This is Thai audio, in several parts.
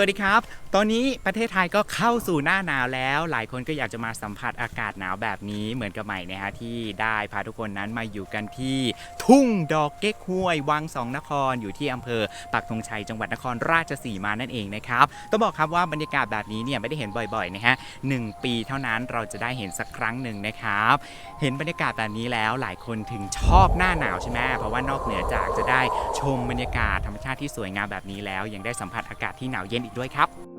วัสดีครับ ตอนนี้ประเทศไทยก็เข้าสู่หน้าหนาวแล้ว หลายคนก็อยากจะมาสัมผัสอากาศหนาวแบบนี้เหมือนกับใหม่นะฮะที่ได้พาทุกคนนั้นมาอยู่กันที่ ทุ่งดอกเก๊กฮวย วังสองนครอยู่ที่อำเภอปักธงชัยจังหวัดนครราชสีมานั่นเองนะครับต้องบอกครับว่าบรรยากาศแบบนี้เนี่ยไม่ได้เห็นบ่อยๆนะฮะหนึ่งปีเท่านั้นเราจะได้เห็นสักครั้งหนึ่งนะครับ เห็นบรรยากาศแบบนี้แล้วหลายคนถึงชอบหน้าหนาวใช่ไหมเพราะว่านอกเหนือจากจะได้ชมบรรยากาศธรรมชาติที่สวยงามแบบนี้แล้ว ยังได้สัมผัสอากาศที่หนาวเย็นอีกด้วยครับ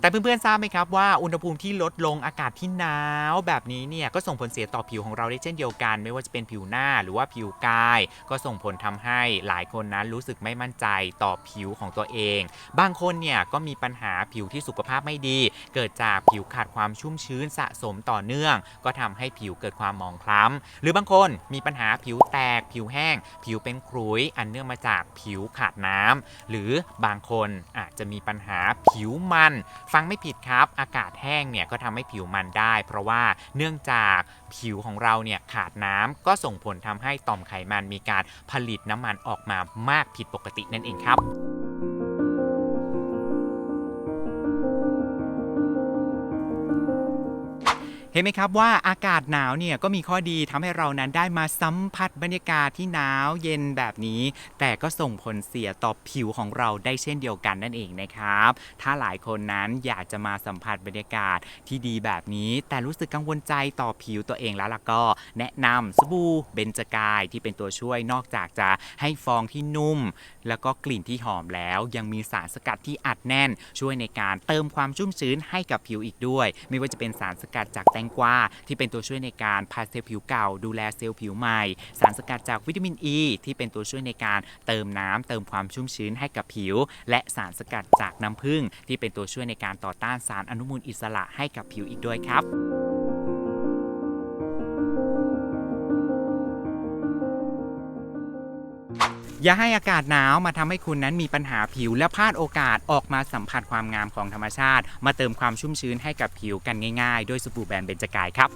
แต่เพื่อนๆทราบไหมครับว่าอุณหภูมิที่ลดลงอากาศที่หนาวแบบนี้เนี่ยก็ส่งผลเสียต่อผิวของเราได้เช่นเดียวกัน ไม่ว่าจะเป็นผิวหน้าหรือว่าผิวกาย ก็ส่งผลทำให้หลายคนนั้นรู้สึกไม่มั่นใจต่อผิวของตัวเอง บางคนเนี่ยก็มีปัญหาผิวที่สุขภาพไม่ดี เกิดจากผิวขาดความชุ่มชื้นสะสมต่อเนื่อง ก็ทำให้ผิวเกิดความหมองคล้ำหรือบางคนมีปัญหาผิวแตก ผิวแห้ง ผิวเป็นขรุยอันเนื่องมาจากผิวขาดน้ำหรือบางคนอาจจะมีปัญหาผิวมันฟัังไม่ผิดครับ อากาศแห้งเนี่ยก็ทำให้ผิวมันได้ เพราะว่าเนื่องจากผิวของเราเนี่ยขาดน้ำก็ส่งผลทำให้ต่อมไขมันมีการผลิตน้ำมันออกมามากผิดปกตินั่นเองครับ เห็นไหมครับว่าอากาศหนาวเนี่ยก็มีข้อดีทำให้เรานั้นได้มาสัมผัสบรรยากาศที่หนาวเย็นแบบนี้ แต่ก็ส่งผลเสียต่อผิวของเราได้เช่นเดียวกันนั่นเองนะครับ ถ้าหลายคนนั้นอยากจะมาสัมผัสบรรยากาศที่ดีแบบนี้ แต่รู้สึกกังวลใจต่อผิวตัวเองแล้วล่ะก็ แนะนำสบู่เบญจกายที่เป็นตัวช่วยนอกจากจะให้ฟองที่นุ่ม แล้วก็กลิ่นที่หอมแล้ว ยังมีสารสกัดที่อัดแน่น ช่วยในการเติมความชุ่มชื้นให้กับผิวอีกด้วย ไม่ว่าจะเป็นสารสกัดจากแตงกวาที่เป็นตัวช่วยในการพาเซลล์ผิวเก่า ดูแลเซลล์ผิวใหม่ สารสกัดจากวิตามินอ e, ีที่เป็นตัวช่วยในการเติมน้ำเติมความชุ่มชื้นให้กับผิว และสารสกัดจากน้ำผึ้งที่เป็นตัวช่วยในการต่อต้านสารอนุมูลอิสระให้กับผิวอีกด้วยครับ อย่าให้อากาศหนาวมาทำให้คุณนั้นมีปัญหาผิวและพลาดโอกาสออกมาสัมผัสความงามของธรรมชาติ มาเติมความชุ่มชื้นให้กับผิวกันง่าย ๆ ด้วยสบู่แบรนด์เบญจกายครับ